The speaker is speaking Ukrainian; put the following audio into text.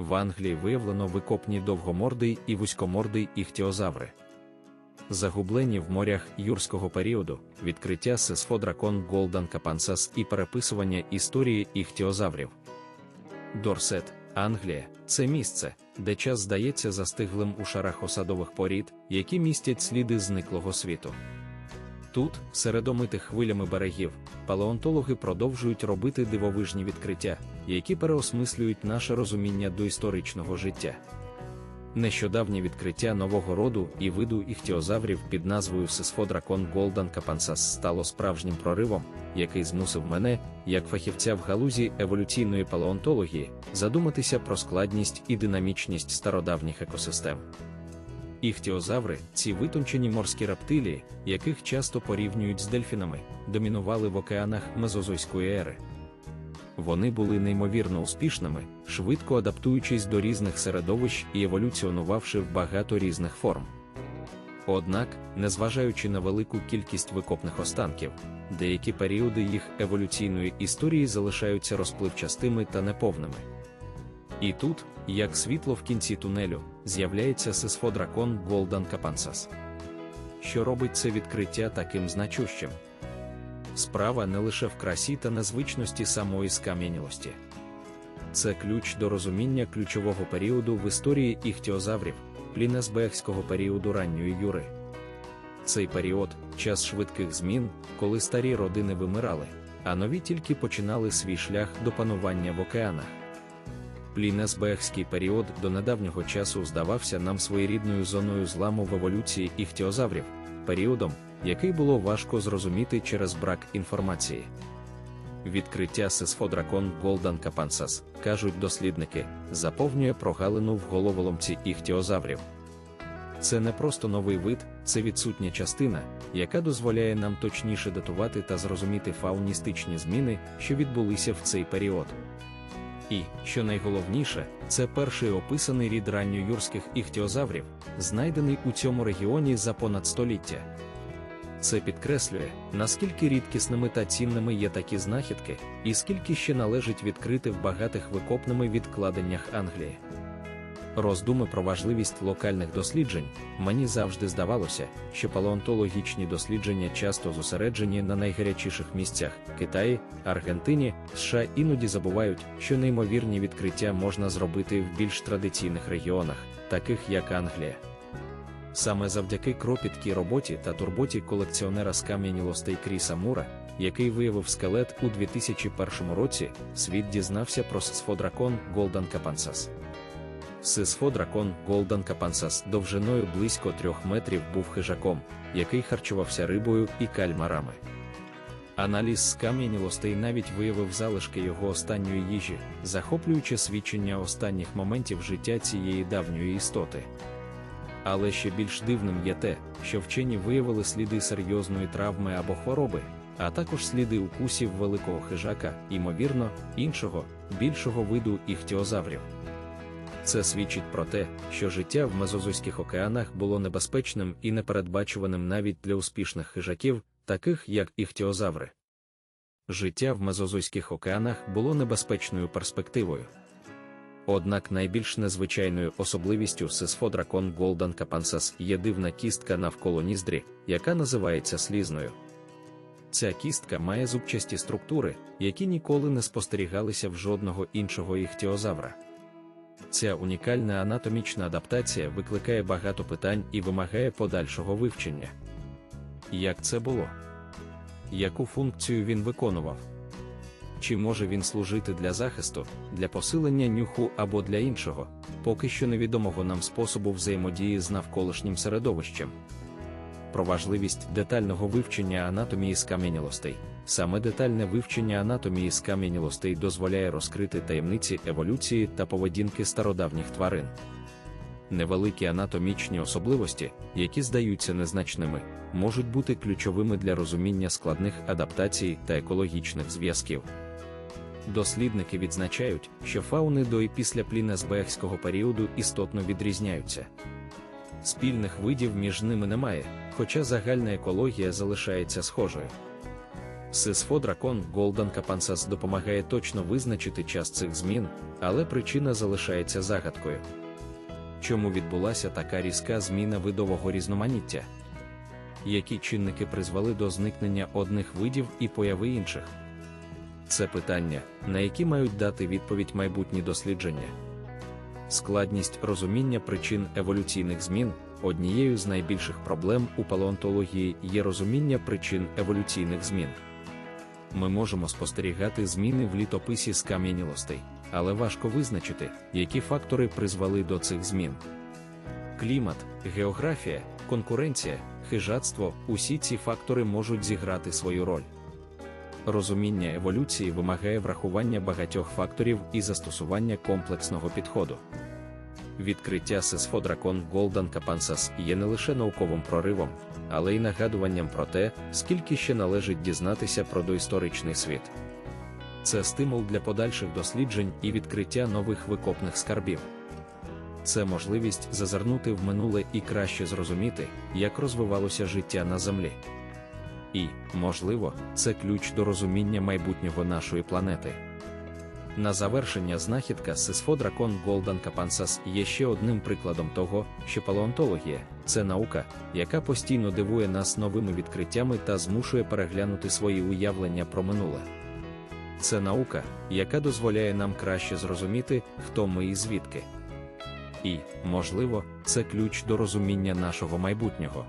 в Англії виявлено викопні довгомордий і вузькомордий іхтіозаври. Загублені в морях юрського періоду, відкриття Сесфодракон Голдан Капансас і переписування історії іхтіозаврів. Дорсет, Англія це місце, де час здається застиглим у шарах осадових порід, які містять сліди зниклого світу. Тут, серед омитих хвилями берегів, палеонтологи продовжують робити дивовижні відкриття, які переосмислюють наше розуміння доісторичного життя. Нещодавнє відкриття нового роду і виду іхтіозаврів під назвою Сисфодракон Голдан Капансас стало справжнім проривом, який змусив мене, як фахівця в галузі еволюційної палеонтології, задуматися про складність і динамічність стародавніх екосистем. Іхтіозаври, ці витончені морські рептилії, яких часто порівнюють з дельфінами, домінували в океанах Мезозойської ери. Вони були неймовірно успішними, швидко адаптуючись до різних середовищ і еволюціонувавши в багато різних форм. Однак, незважаючи на велику кількість викопних останків, деякі періоди їх еволюційної історії залишаються розпливчастими та неповними. І тут, як світло в кінці тунелю, з'являється сисфодракон Голдан Капансас. Що робить це відкриття таким значущим? Справа не лише в красі та незвичності самої скам'янілості. Це ключ до розуміння ключового періоду в історії іхтіозаврів, плінесбегського періоду ранньої юри. Цей період час швидких змін, коли старі родини вимирали, а нові тільки починали свій шлях до панування в океанах. Плінесбегський період до недавнього часу здавався нам своєрідною зоною зламу в еволюції іхтіозаврів, періодом, який було важко зрозуміти через брак інформації. Відкриття Сесфодракон Голдан Капансас, кажуть дослідники, заповнює прогалину в головоломці іхтіозаврів. Це не просто новий вид, це відсутня частина, яка дозволяє нам точніше датувати та зрозуміти фауністичні зміни, що відбулися в цей період. І, що найголовніше, це перший описаний рід ранньоюрських іхтіозаврів, знайдений у цьому регіоні за понад століття. Це підкреслює, наскільки рідкісними та цінними є такі знахідки, і скільки ще належить відкрити в багатих викопними відкладеннях Англії. Роздуми про важливість локальних досліджень, мені завжди здавалося, що палеонтологічні дослідження часто зосереджені на найгарячіших місцях Китаї, Аргентині, США іноді забувають, що неймовірні відкриття можна зробити в більш традиційних регіонах, таких як Англія. Саме завдяки кропіткій роботі та турботі колекціонера з кам'янілостей Кріса Мура, який виявив скелет у 2001 році, світ дізнався про сфодракон Голдан Капансас. Сисфодракон Голдан Капансас довжиною близько трьох метрів був хижаком, який харчувався рибою і кальмарами. Аналіз скам'янілостей навіть виявив залишки його останньої їжі, захоплюючи свідчення останніх моментів життя цієї давньої істоти. Але ще більш дивним є те, що вчені виявили сліди серйозної травми або хвороби, а також сліди укусів великого хижака, ймовірно, іншого, більшого виду іхтіозаврів. Це свідчить про те, що життя в Мезозойських океанах було небезпечним і непередбачуваним навіть для успішних хижаків, таких як іхтіозаври. Життя в Мезозойських океанах було небезпечною перспективою. Однак найбільш незвичайною особливістю сисфодракон Голдан Капансас є дивна кістка навколо ніздрі, яка називається слізною. Ця кістка має зубчасті структури, які ніколи не спостерігалися в жодного іншого іхтіозавра. Ця унікальна анатомічна адаптація викликає багато питань і вимагає подальшого вивчення. Як це було? Яку функцію він виконував? Чи може він служити для захисту, для посилення нюху або для іншого, поки що невідомого нам способу взаємодії з навколишнім середовищем? Про важливість детального вивчення анатомії скам'янілостей. Саме детальне вивчення анатомії скам'янілостей дозволяє розкрити таємниці еволюції та поведінки стародавніх тварин. Невеликі анатомічні особливості, які здаються незначними, можуть бути ключовими для розуміння складних адаптацій та екологічних зв'язків. Дослідники відзначають, що фауни до і після плінесбегського періоду істотно відрізняються. Спільних видів між ними немає, хоча загальна екологія залишається схожою. Сисфо Дракон Golden Капансас допомагає точно визначити час цих змін, але причина залишається загадкою. Чому відбулася така різка зміна видового різноманіття? Які чинники призвели до зникнення одних видів і появи інших? Це питання, на які мають дати відповідь майбутні дослідження. Складність розуміння причин еволюційних змін однією з найбільших проблем у палеонтології є розуміння причин еволюційних змін. Ми можемо спостерігати зміни в літописі скам'янілостей, але важко визначити, які фактори призвели до цих змін. Клімат, географія, конкуренція, хижацтво усі ці фактори можуть зіграти свою роль. Розуміння еволюції вимагає врахування багатьох факторів і застосування комплексного підходу. Відкриття Сесфодракон Golden Капансас є не лише науковим проривом, але й нагадуванням про те, скільки ще належить дізнатися про доісторичний світ. Це стимул для подальших досліджень і відкриття нових викопних скарбів. Це можливість зазирнути в минуле і краще зрозуміти, як розвивалося життя на Землі. І, можливо, це ключ до розуміння майбутнього нашої планети. На завершення знахідка Сисфодракон Golden Капансас є ще одним прикладом того, що палеонтологія це наука, яка постійно дивує нас новими відкриттями та змушує переглянути свої уявлення про минуле. Це наука, яка дозволяє нам краще зрозуміти, хто ми і звідки. І, можливо, це ключ до розуміння нашого майбутнього.